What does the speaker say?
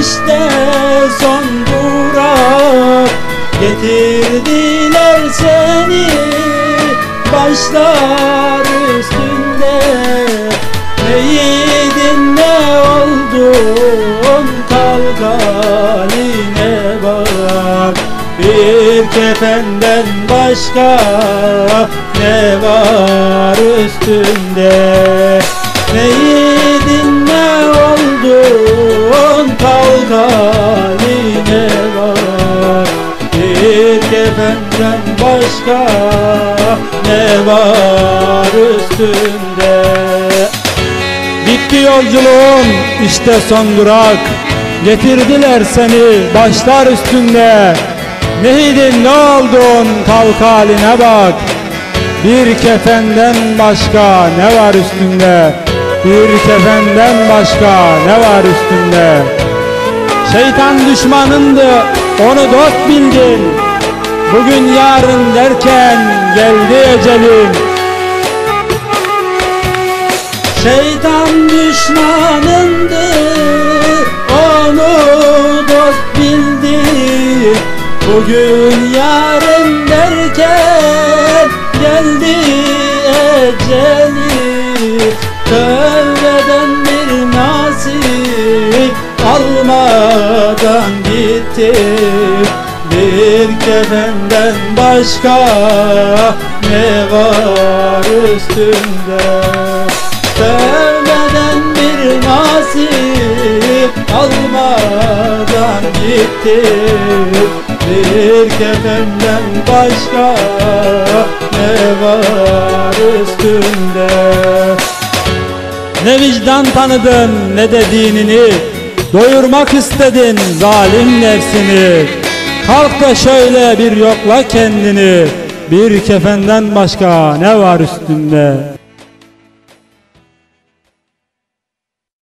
işte son durak Getirdiler seni başlar üstünde. Neydin ne oldun kalk haline bak. Bir kefenden başka ne var üstünde kefenden başka ne var üstünde? Bitti yolculuğun işte son durak. Getirdiler seni başlar üstünde. Neydin ne oldun kalk haline bak. Bir kefenden başka ne var üstünde? Bir kefenden başka ne var üstünde? Şeytan düşmanındı onu dost bildin Bugün yarın derken geldi ecelin Şeytan düşmanındı Onu dost bildi. Bugün yarın derken Geldi eceli Tövbeden bir nasip Almadan gitti. Bir kefenden başka Ne var üstünde Sevmeden bir nasip almadan gitti. Bir kefenden başka ne var üstünde Ne vicdan tanıdın ne de dinini Doyurmak istedin zalim nefsini Kalk da şöyle bir yokla kendini. Bir kefenden başka ne var üstünde